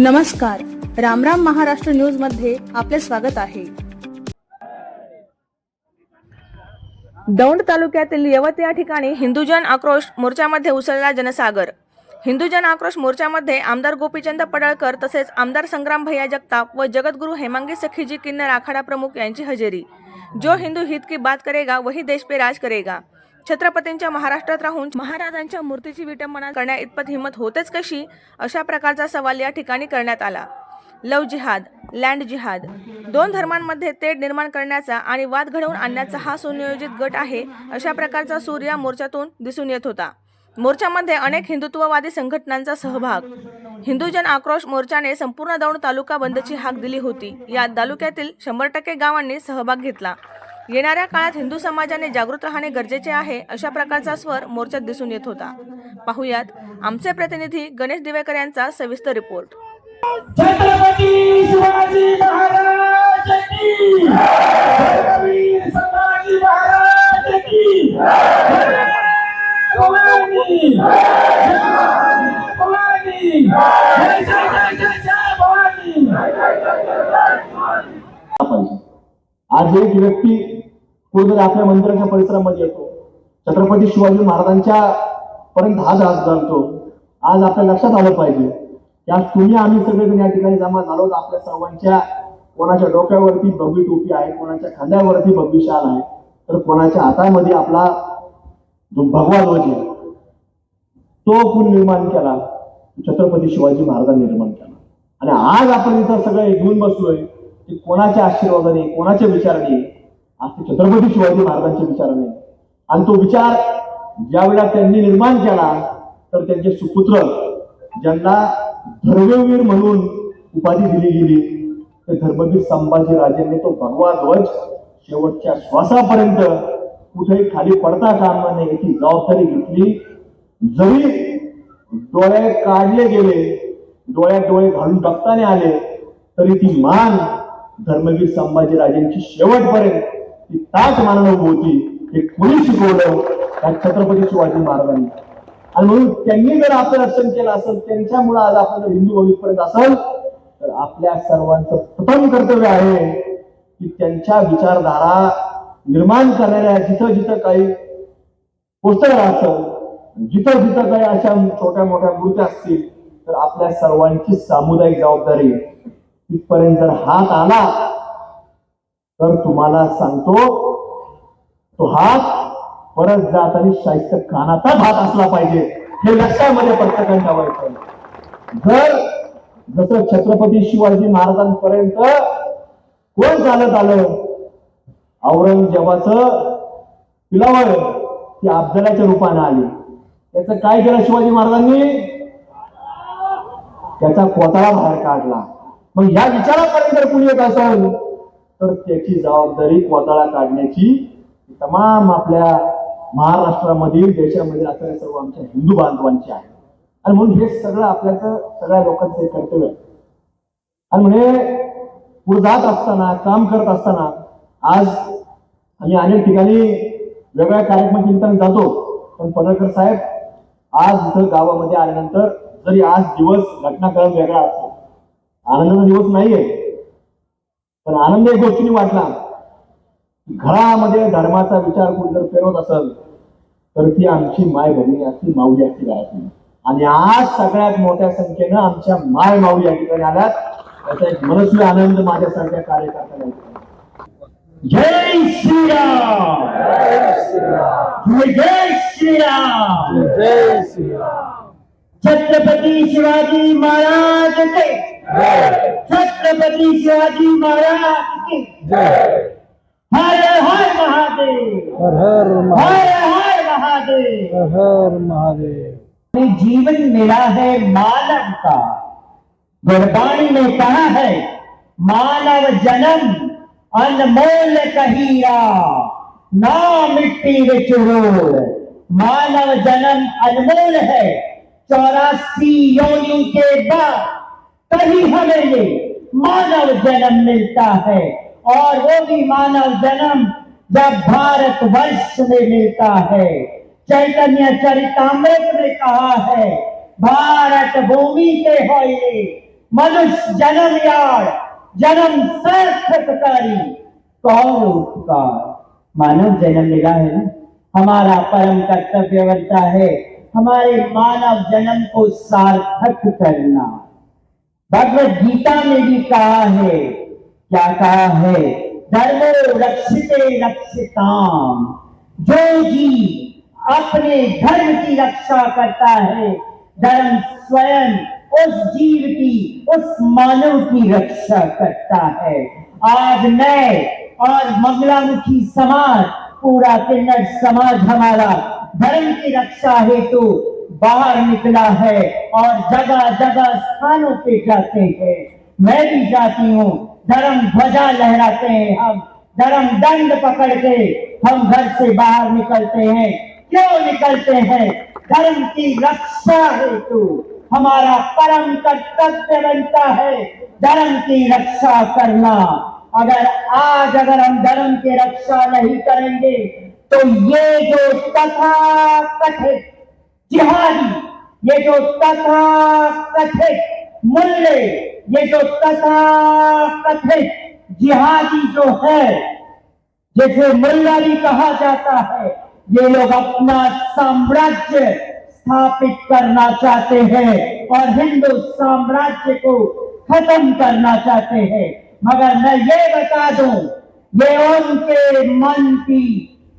नमस्कार. रामराम महाराष्ट्र न्यूजमध्ये आपले स्वागत आहे. दौंड तालुक्यातील यवत या ठिकाणी हिंदुजन आक्रोश मोर्चामध्ये उसळला जनसागर. हिंदुजन आक्रोश मोर्चामध्ये आमदार गोपीचंद पडळकर तसेच आमदार संग्राम भैया जगताप व जगद्गुरु हेमांगी सखीजी किन्नर आखाडा प्रमुख यांची हजेरी. जो हिंदू हित की बात करेगा वही देश पे राज करेगा. छत्रपतींच्या महाराष्ट्रात राहून महाराजांच्या मूर्तीची विटंबना करण्या इतपत हिंमत होतेच कशी? अशा प्रकारचा सवाल या ठिकाणी करण्यात आला. लव जिहाद लँड जिहाद. दोन धर्मांमध्ये तेढ निर्माण करण्याचा आणि वाद घडवून आणण्याचा हा सुनियोजित गट आहे अशा प्रकारचा सूर या मोर्चातून दिसून येत होता. मोर्चामध्ये अनेक हिंदुत्ववादी संघटनांचा सहभाग. हिंदुजन आक्रोश मोर्चाने संपूर्ण दौंड तालुका बंदची हाक दिली होती. यात तालुक्यातील शंभर टक्के गावांनी सहभाग घेतला. येणाऱ्या काळात हिंदू समाजाने जागृत राहणे गरजेचे आहे अशा प्रकारचा स्वर मोर्चात दिसून येत होता. पाहुयात आमचे प्रतिनिधी गणेश दिवेकर यांचा सविस्तर रिपोर्ट. छत्रपती शिवाजी महाराज की छत्रपती संभाजी महाराज की भवानी भवानी जय जय जय जय जय भवानी पाहिजे आज एक व्यक्ती कुठेतरी आपल्या मंदिराच्या परिसरामध्ये येतो. छत्रपती शिवाजी महाराजांच्या पर्यंत हा हात जाणतो. आज आपल्या लक्षात आलं पाहिजे. या तुम्ही आम्ही सगळेजण या ठिकाणी जमा झालो तर आपल्या सर्वांच्या कोणाच्या डोक्यावरती भगवी टोपी आहे कोणाच्या खांद्यावरती भगवी शाल आहे तर कोणाच्या हातामध्ये आपला जो भगवा ध्वज आहे तो कोण निर्माण केला? छत्रपती शिवाजी महाराजांनी निर्माण केला. आणि आज आपण इथं सगळं घेऊन बसलोय की कोणाच्या आशीर्वादाने कोणाच्या विचाराने आज ते छत्रपती शिवाजी महाराजांच्या विचाराने आणि तो विचार ज्यावेळेला त्यांनी निर्माण केला तर त्यांचे सुपुत्र ज्यांना धर्मवीर म्हणून उपाधी दिली गेली ते धर्मवीर संभाजी राजेंनी तो भगवा ध्वज शेवटच्या श्वासापर्यंत कुठेही खाली पडता कामा नये याची जबाबदारी घेतली. जरी डोळे काढले गेले डोळ्यात डोळे घालून बघताने आले तरी ती मान धर्मवीर संभाजीराजेंची शेवटपर्यंत ती ताट मानव होती हे कोणी शिकवलं त्या छत्रपती शिवाजी महाराजांनी. आणि म्हणून त्यांनी जर आपलं रक्षण केलं असेल त्यांच्यामुळे आज आपण जर हिंदू भविष्यपर्यंत असेल तर आपल्या सर्वांचं प्रथम कर्तव्य आहे की त्यांच्या विचारधारा निर्माण करणाऱ्या जिथं जिथं काही पोस्टर असेल जिथं जिथं काही अशा छोट्या मोठ्या मूर्त्या असतील तर आपल्या सर्वांची सामुदायिक जबाबदारी तिथपर्यंत जर हात आला तर तुम्हाला सांगतो तो हात परत जात आणि शाहिस्त कानाचा हात असला पाहिजे. हे लक्षामध्ये प्रत्येकाने ठेवायचं जर जसं छत्रपती शिवाजी महाराजांपर्यंत कोण चालत आलं औरंगजेबाचं पिलावळ ती अफजलाच्या रूपाने आली. त्याचं काय केलं शिवाजी महाराजांनी? त्याचा कोताळा बाहेर काढला. मग या विचारापर्यंत जर कुणी येत असेल? तर त्याची जबाबदारी कोताळा काढण्याची तमाम आपल्या महाराष्ट्रामधील देशामध्ये असणाऱ्या सर्व आमच्या हिंदू बांधवांची आहे. आणि म्हणून हे सगळं आपल्याचं सगळ्या लोकांचं कर्तव्य आहे. आणि म्हणजे पुढे जात असताना काम करत असताना आज आम्ही अनेक ठिकाणी वेगळ्या कार्यक्रम चिंतन जातो. पण पडळकर साहेब आज इथं गावामध्ये आल्यानंतर जरी आज दिवस घटनाक्रम वेगळा असतो आनंदाचा दिवस नाहीये. पण आनंद एक गोष्टीने वाटला. घरामध्ये धर्माचा विचार कोणी जर पेरवत असेल तर ती आमची माय भगिनी असती माऊली असती घरातली आणि आज सगळ्यात मोठ्या संख्येनं आमच्या माय माऊली या ठिकाणी आल्यात. त्याचा एक मनस्वी आनंद माझ्यासारख्या कार्यकर्त्याला होतो. जय श्रीराम! जय जय श्रीराम! जय श्रीराम! छत्रपती शिवाजी महाराज के छत्रपती शिवाजी महाराज के। हर हर महादेव। हर हर महादेव। हर हर महादेव। हर हर महादेव। में जीवन मिला है मानव का। गुरबाणी ने कहा है मानव जन्म अनमोल कहिया। ना मिट्टी विच मानव जन्म अनमोल है चौरासी योनियों के बाद। तभी हमें ये मानव जन्म मिलता है। और वो भी मानव जन्म जब भारत वर्ष में मिलता है। चैतन्य चरितमृत ने कहा है भारत भूमि के हो ये मनुष्य जन्म यार जन्म सार्थक करी। कौन उपकार? मानव जन्म मिला है ना? हमारा परम कर्तव्य बनता है हमारे मानव जन्म को सार्थक करना। भगवत गीता में भी कहा है। क्या कहा है? धर्मो रक्षिते रक्षिताम। जो जी अपने धर्म की रक्षा करता है। धर्म स्वयं उस जीव की, उस मानव की रक्षा करता है। आज मैं और मंगलामुखी समाज, पूरा किन्नर समाज हमारा धर्म की रक्षा हेतु बाहर निकला है और जगह जगह स्थानों पे जाते हैं। मैं भी जाती हूँ। धर्म ध्वजा लहराते हैं हम। धर्म दंड पकड़ के हम घर से बाहर निकलते हैं। क्यों निकलते हैं? धर्म की रक्षा हेतु। हमारा परम कर्तव्य बनता है धर्म की रक्षा करना। अगर आज अगर हम धर्म की रक्षा नहीं करेंगे तो ये जो तथा कथित जिहादी ये जो तथा कथित मूल्य ये जो तथा कथित जिहादी जो है जैसे मुल्ला भी कहा जाता है ये लोग अपना साम्राज्य स्थापित करना चाहते हैं और हिंदू साम्राज्य को खत्म करना चाहते हैं। मगर मैं ये बता दूं ये उनके मन की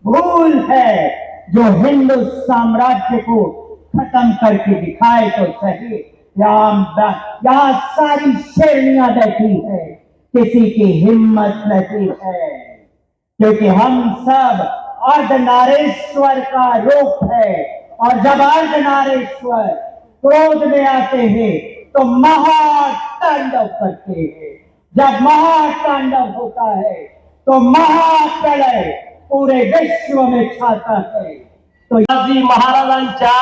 भूल है जो हिंदू साम्राज्य को खत्म करके दिखाए तो सही। यहाँ सारी शेरनियाँ बैठी है। किसी की हिम्मत नहीं है। क्योंकि हम सब अर्धनारेश्वर का रूप है। और जब अर्धनारेश्वर क्रोध में आते हैं तो महातांडव करते हैं। जब महातांडव होता है तो महाप्रलय पूरे विश्व में छाता है। तो महाराजांच्या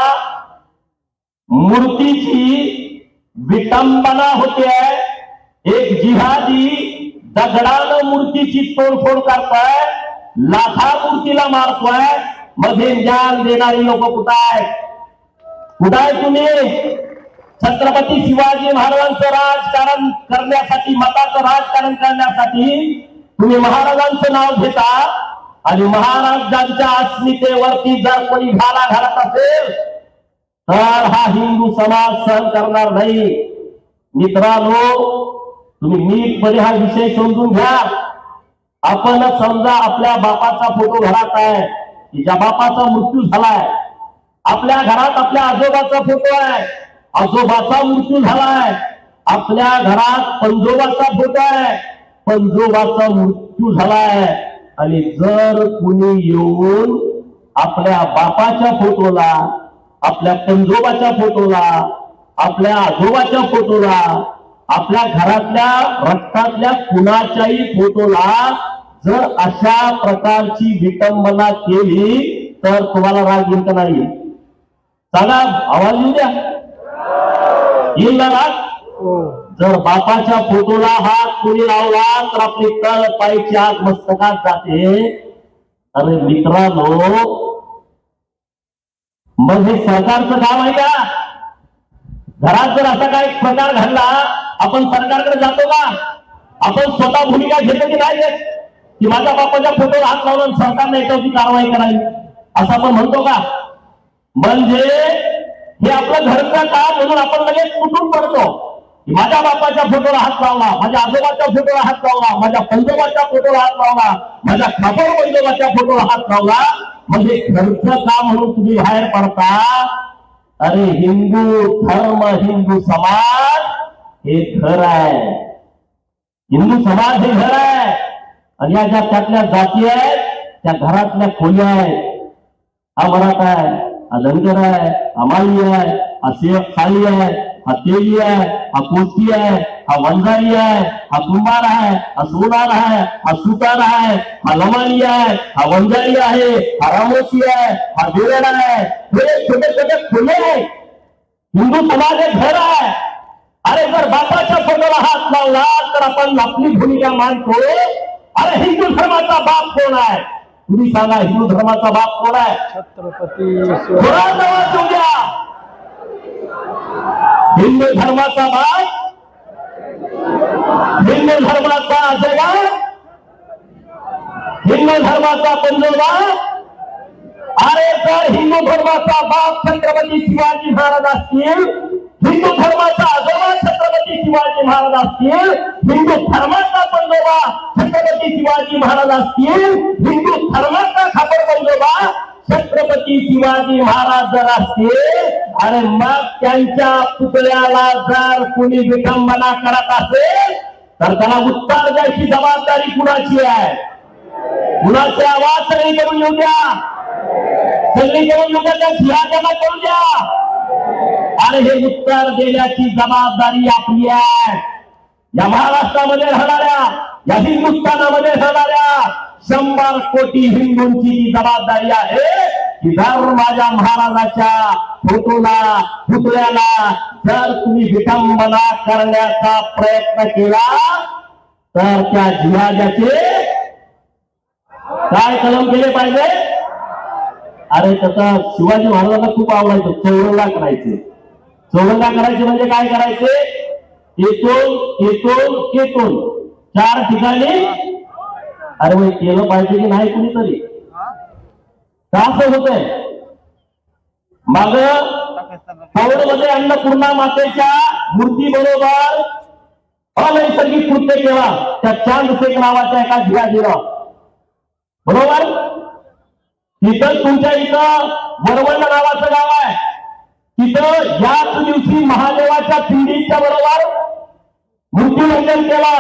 मूर्तीची विटंबना होते एक जिहादी दगडानं मूर्तीची तोडफोड करताय. लाथा मूर्तीला मारतोय. मध्ये ज्ञान देणारी लोक कुठं आहेत कुठं आहे तुम्ही? छत्रपती शिवाजी महाराजांचं राजकारण करण्यासाठी मताचं राजकारण करण्यासाठी तुम्ही महाराजांचं नाव घेता. आणि महाराजांच्या अस्मितेवरती जर कोणी घाला घालत असेल तर हा हिंदू समाज सहन करणार नाही. मित्रांनो तुम्ही नीटपणे हा विषय समजून घ्या. आपण समजा आपल्या बापाचा फोटो घरात आहे. तिच्या ज्या बापाचा मृत्यू झालाय. आपल्या घरात आपल्या आजोबाचा फोटो आहे. आजोबाचा मृत्यू झालाय. आपल्या घरात पंजोबाचा फोटो आहे. पंजोबाचा मृत्यू झालाय. आणि जर कुणी येऊन आपल्या बापाच्या फोटोला आपल्या पंजोबाच्या फोटोला आपल्या आजोबाच्या फोटोला आपल्या घरातल्या रक्तातल्या कुणाच्याही फोटोला जर अशा प्रकारची विटंबना केली तर तुम्हाला राग येईल का नाही? सांगा आवाज येऊ द्या. येईल ना राग? हो. जर बापाच्या फोटोला हात कोणी लावला तर आपली तळ पायची आग मस्तकात जाते. अरे मित्रांनो मग हे सरकारचं काम आहे का? घरात जर असा काही प्रकार घडला आपण सरकारकडे जातो का? आपण स्वतः भूमिका घेतो की नाही? घेत की माझ्या बापाच्या फोटोवर हात लावून सरकारने याच्यावरती कारवाई करावी? असं आपण म्हणतो का? म्हणजे हे आपलं घरचं काम म्हणून आपण लगेच कुठून पडतो माझ्या बापाच्या फोटोला हात लावला माझ्या आजोबाच्या फोटोला हात लावला माझ्या पंजोबाच्या फोटोला हात लावला माझ्या खापर पंजोबाच्या फोटोला हात लावला म्हणजे घरचं काम म्हणून तुम्ही बाहेर पडता। अरे हिंदू धर्म, हिंदू समाज हे घर आहे हिंदू समाज हे घर आहे आणि या ज्या त्यातल्या जाती आहेत त्या घरातल्या खोल्या आहेत हा मराठा आहे हा धनगर आहे हा माळी आहे हा सेवक साळी आहे हा तेली आहे हा कोष्टी आहे हा वंजारी आहे हा कुंभार आहे हा सोनार आहे हा सुतार आहे हा लमाणी आहे हा वंजारी आहे हा रामोशी आहे हा देवेड आहे. हे छोटे छोटे खोले आहेत. हिंदू समाज हे घर आहे. अरे जर बापाच्या फोटोला हात लावला तर आपण आपली भूमिका मांडतो अरे हिंदू धर्माचा बाप कोण आहे? तुम्ही सांगा हिंदू धर्माचा बाप कोण आहे? छत्रपती हिंदू धर्माचा बाप हिंदू धर्माचा आजोबा हिंदू धर्माचा पंजोबा अरे तर हिंदू धर्माचा बाप छत्रपती शिवाजी महाराज असतील हिंदू धर्माचा आजोबा छत्रपती शिवाजी महाराज असतील हिंदू धर्माचा पंजोबा छत्रपती शिवाजी महाराज असतील हिंदू धर्माचा खापर पंजोबा छत्रपती शिवाजी महाराज जर असतील अरे मग त्यांच्या पुतळ्याला जर कुणी विटंबना करत असेल तर त्याला उत्तर द्यायची जबाबदारी कुणाची आहे? कुणाचे आवाज सगळी करून येऊ द्या. सगळी करून येऊ द्या त्या जमा करू द्या. आणि हे उत्तर देण्याची जबाबदारी आपली आहे. या महाराष्ट्रामध्ये राहणाऱ्या या हिंदुस्थानामध्ये राहणाऱ्या शंभर कोटी हिंदूंची जबाबदारी आहे की धर्म माझ्या महाराजाच्या फोटोला पुतळ्याला जर तुम्ही विटंबना करण्याचा प्रयत्न केला तर त्या जिहाजाचे काय कलम केले पाहिजे? अरे त्याचा शिवाजी महाराजांना खूप आवडायचं चौरंगा करायचे. चौरंगा करायचे म्हणजे काय करायचे? येतून येतून येतून चार ठिकाणी. अरे केलं पाहिजे की नाही कुणीतरी? का असं होतंय? मागमध्ये अन्नपूर्णा मातेच्या मूर्ती बरोबर अनैसर्गिक कृत्य केला. त्या चांदशेख नावाच्या एका धिराजीला बरोबर? तिथं तुमच्या इथं वरवंड नावाचं गाव आहे. तिथं याच दिवशी महादेवाच्या पिंडीच्या बरोबर मृत्यूवंदन केला.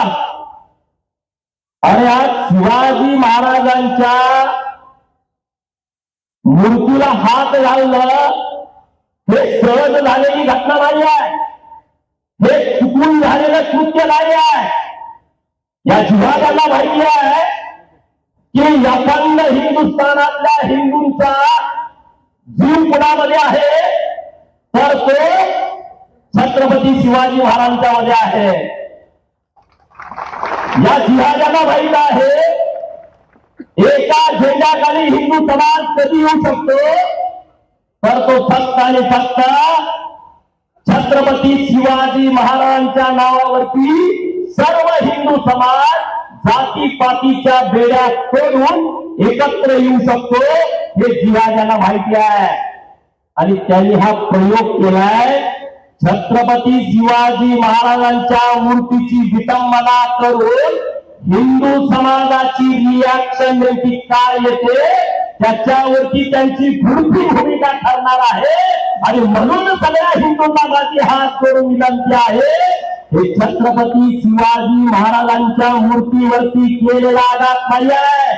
आणि आज शिवाजी महाराजांच्या मूर्तीला हात घालणं हे सहज झालेली घटना नाही आहे. हे चुकून झालेलं कृत्य नाही आहे. या जिहादाला माहिती आहे की अखंड हिंदुस्थानातल्या हिंदूंचा जीव कुणामध्ये आहे? तर तो छत्रपती शिवाजी महाराजांच्या मध्ये आहे. या जिहाजाला माहीत आहे एका झेंड्याखाली हिंदू समाज कधी येऊ शकतो? तर तो फक्त आणि फक्त छत्रपती शिवाजी महाराजांच्या नावावरती सर्व हिंदू समाज जातीपातीच्या बेड्या तोडून एकत्र येऊ शकतो हे शिवाजांना माहिती आहे. आणि त्यांनी हा प्रयोग केलाय छत्रपती शिवाजी महाराजांच्या मूर्तीची विटंबना करून हिंदू समाजाची रिॲक्शन नेमकी काय येते? त्याच्यावरती त्यांची पुढची भूमिका ठरणार आहे. आणि म्हणून सगळ्या हिंदू समाजाची हात करून विनंती आहे. हे छत्रपती शिवाजी महाराजांच्या मूर्तीवरती केलेला आघात नाही आहे.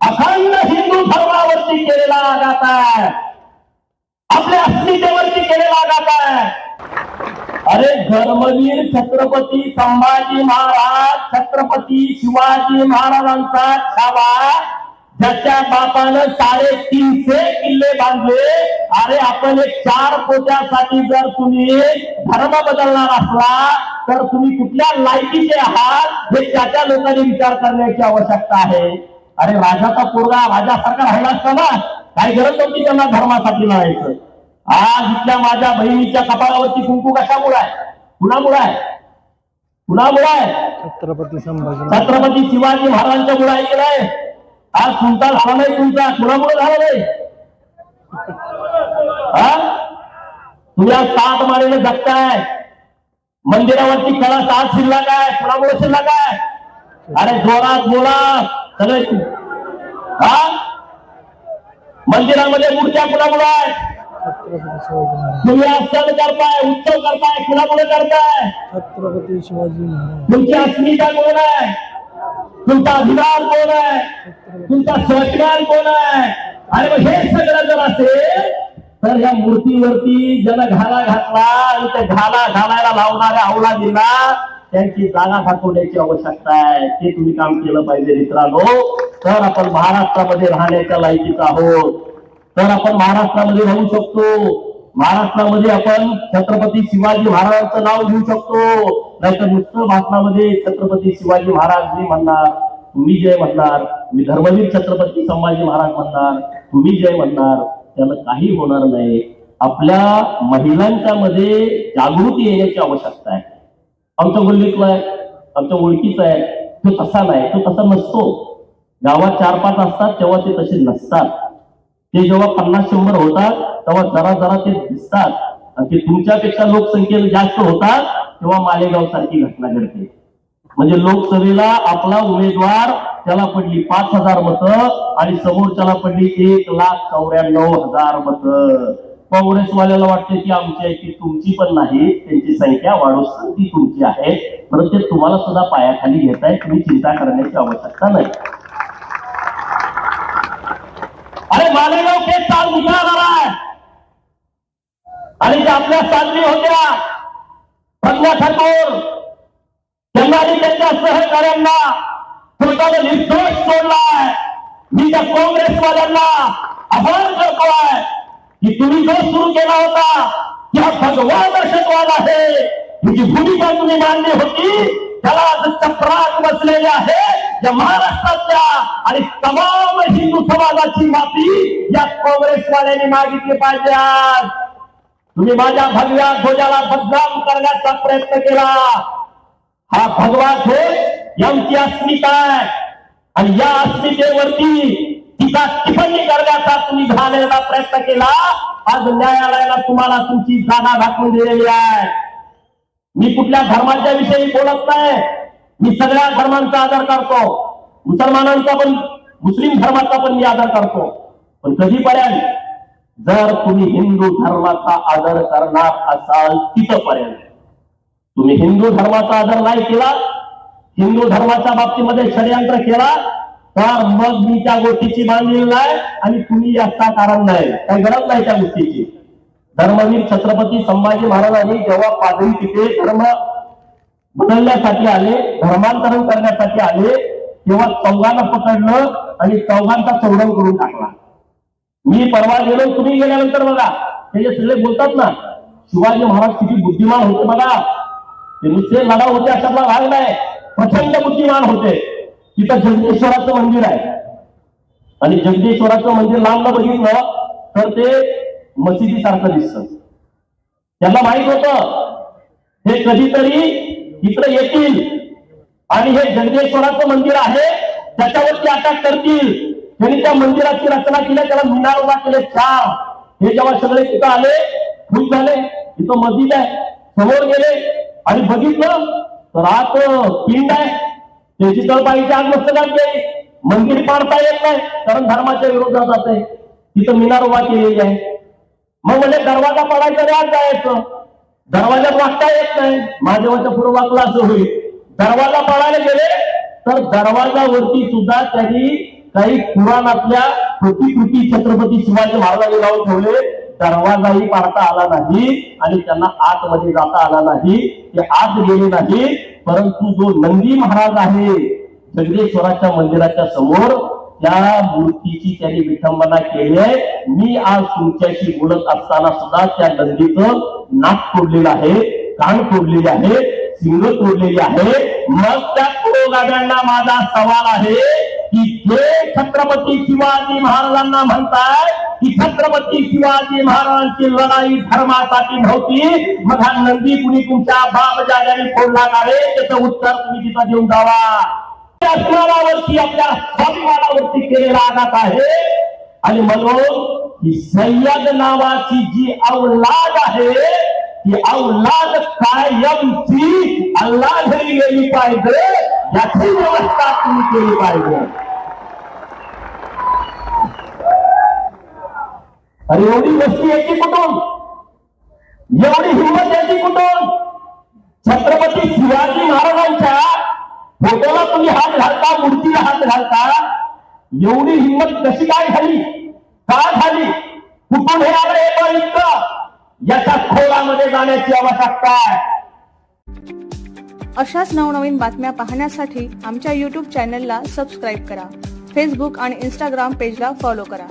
अखंड हिंदू धर्मावरती केलेला आघात आहे. आपल्या अस्मितेवरती केलेला आघात आहे. अरे धर्मवीर छत्रपती संभाजी महाराज छत्रपती शिवाजी महाराजांचा छावा. ज्याच्या बापानं साडेतीनशे किल्ले बांधले. अरे आपण एक चार पोत्यासाठी जर तुम्ही धर्म बदलणार असला तर तुम्ही कुठल्या लायकीचे आहात हे त्या त्या लोकांनी विचार करण्याची आवश्यकता आहे. अरे राजाचा पोरगा राजासारखा राहिला असता ना काही गरज नव्हती त्यांना धर्मासाठी लढायचं आज इथल्या माझ्या बहिणीच्या कपाळावरती कुंकू कशामुळे आहे? कुणामुळे आहे? कुणामुळे आहे? छत्रपती संभाजी छत्रपती शिवाजी महाराजांच्या मुळे आहे नाही? आज सुलतान झाला नाही तुमचा कुणामुळे झाला नाही? हा? तुम्ही आज सात मारीने जगताय. मंदिरावरती कळा सात शिल्लक आहे कुणामुळे शिल्लक आहे अरे जोरात बोला. सगळे हा? मंदिरामध्ये मूर्त्या कुणामुळे आहेत? आज सण करताय उत्सव करताय कुणामुळे करताय. छत्रपती शिवाजी महाराज. तुमची अस्मिता कोण आहे? तुमचा अभिमान कोण आहे? तुमचा स्वाभिमान कोण आहे? आणि मग हे सगळं जर असेल तर या मूर्तीवरती ज्यानं घाला घातला आणि त्या घाला घालायला लावणाऱ्या अवलादींना त्यांची जागा दाखवण्याची आवश्यकता आहे. ते तुम्ही काम केलं पाहिजे मित्रांनो. तर आपण महाराष्ट्रामध्ये राहण्याच्या लायकीचं आहोत. तर आपण महाराष्ट्रामध्ये राहू शकतो. महाराष्ट्रामध्ये आपण छत्रपती शिवाजी महाराजांचं नाव घेऊ शकतो. नाहीतर नुसतं भाषणामध्ये छत्रपती शिवाजी महाराज मी म्हणणार. तुम्ही जय म्हणणार. मी धर्मवीर छत्रपती संभाजी महाराज म्हणणार. तुम्ही जय म्हणणार. त्याला काही होणार नाही. आपल्या महिलांच्या मध्ये जागृती येण्याची आवश्यकता आहे. आमचं गल्लीतलं आहे. आमच्या ओळखीचा आहे. तो तसा नाही. तो तसा नसतो. गावात चार पाच असतात तेव्हा ते तसे नसतात. ते जेव्हा पन्नास शंभर होतात तेव्हा जरा जरा ते दिसतात. आणि ते तुमच्यापेक्षा लोकसंख्येने जास्त होतात तेव्हा मालेगाव सारखी घटना घडते. म्हणजे लोकसभेला आपला उमेदवार त्याला पडली पाच हजार मतं आणि समोरच्याला पडली एक लाख चौऱ्याण्णव हजार मतं. काँग्रेसवाल्याला वाटते की आमची आहे तुमची पण नाही त्यांची संख्या वाढू ती तुमची आहे. परंतु ते तुम्हाला सुद्धा पायाखाली घेताय तुम्ही चिंता करण्याची आवश्यकता नाही. अरे मालेगाव केस चाल निघाला आहे. आणि त्या आपल्या चालली होत्या प्रज्ञा ठाकूर त्यांना आणि त्यांच्या सहकार्यांना स्वतःला निर्दोष सोडलाय. मी त्या काँग्रेसवाल्यांना आव्हान करतोय की तुम्ही जो सुरू केला होता की हा भगवा दहशतवाद आहे. ही जी भूमिका तुम्ही मांडली होती त्याला आज चक्रात बसलेले आहे. या महाराष्ट्रातल्या आणि तमाम हिंदू समाजाची माफी या काँग्रेसवाल्यांनी मागितली पाहिजे आज. तुम्ही माझ्या भगव्या ध्वजाला बदनाम करण्याचा प्रयत्न केला. हा भगवा ध्वज यांची अस्मिता आहे. आणि या अस्मितेवरती तिचा टिप्पणी करण्याचा तुम्ही झालेला प्रयत्न केला. आज न्यायालयाला तुम्हाला तुमची जागा दाखवून दिलेली आहे. मी कुठल्या धर्माच्या विषयी बोलत नाही. मी सगळ्या धर्मांचा आदर करतो. मुसलमानांचा पण मुस्लिम धर्माचा पण मी आदर करतो. पण कधीपर्यंत? जर तुम्ही हिंदू धर्माचा आदर करणार असाल तिथपर्यंत. तुम्ही हिंदू धर्माचा आदर नाही केला हिंदू धर्माच्या बाबतीमध्ये षडयंत्र केला तर मग मी त्या गोष्टीची बांधलेली नाही आणि तुम्ही याचा कारण नाही. काही गरज नाही त्या गोष्टीची. धर्मवीर छत्रपती संभाजी महाराजांनी जेव्हा पादरी तिथे धर्म बदलण्यासाठी आले धर्मांतरण करण्यासाठी आले तेव्हा चौघांना पकडलं आणि चौघांचा चौडव करून टाकला. मी परवा गेलो तुम्ही गेल्यानंतर बघा त्याचे सगळे बोलतात ना शिवाजी महाराज किती बुद्धिमान होते बघा. ते नुसते लढा होते अशातला भाग नाही प्रचंड बुद्धिमान होते. तिथं जगदीश्वराचं मंदिर आहे. आणि जगदीश्वराचं मंदिर लांब बघितलं तर ते मशिदीसारखं दिसतं. त्यांना माहीत होतं हे कधीतरी इकडे येतील. आणि हे जगदेश्वराचं मंदिर आहे त्याच्यावरती अटॅक करतील. त्यांनी त्या मंदिराची रचना केल्या त्याला मिनार उभा केले चार हे जेव्हा सगळे तिथं आले खुश झाले इथं मस्जिद आहे समोर गेले आणि बघितलं तर आत पिंड आहे. त्याची तळपाईची आग मस्तकात गेली. मंदिर पाडता येत नाही कारण धर्माच्या विरोधात आहे. तिथं मिनार उभा केलेली आहे. मग म्हणजे दरवाजा पडायचा रे आज जायचं दरवाजात वागता येत नाही. महादेवाच्या पुढे वाकला असं होईल. दरवाजा पळायला गेले तर दरवाजावरती सुद्धा त्यांनी काही पुराणातल्या प्रतिकृती छत्रपती शिवाजी महाराजांनी लावून ठेवले. दरवाजाही पाडता आला नाही आणि त्यांना आतमध्ये जाता आला नाही. ते आत गेले नाही परंतु जो नंदी महाराज आहे जगदेश्वराच्या मंदिराच्या समोर त्या मूर्तीची त्यांनी विठंबना केली आहे. मी आज तुमच्याशी बोलत असताना सुद्धा त्या नंदीचं नाक तोडलेलं आहे कान तोडलेले आहे सिंग तोडलेली आहे. मग त्या पुरोगाड्यांना माझा सवाल आहे की जे छत्रपती शिवाजी महाराजांना म्हणताय की छत्रपती शिवाजी महाराजांची लढाई धर्मासाठी नव्हती. मग हा नंदी कुणी तुमच्या बाप जागाने फोडला का रे? त्याचं उत्तर तुम्ही तिथं देऊन जावा. त्या स्मरणावरती आपल्या स्वाभिमानावरती केलेला आघात आहे? आणि म्हणून ही सय्यद नावाची जी औलाद आहे ती औलाद कायमची अल्ला घरी गेली पाहिजे याची व्यवस्था तुम्ही केली पाहिजे. अरे एवढी वस्ती याची कुठून? एवढी हिंमत याची कुठून? छत्रपती शिवाजी महाराजांच्या फोटोला तुम्ही हात घालता मूर्तीला हात घालता. एवढी हिंमत कशी काय झाली? का झाली? कुठून हे आलं हे याच्या खोलामध्ये जाण्याची आवश्यकता आहे. अशाच नवनवीन बातम्या पाहण्यासाठी आमच्या यूट्यूब चॅनलला सबस्क्राईब करा. फेसबुक आणि इंस्टाग्राम पेजला फॉलो करा.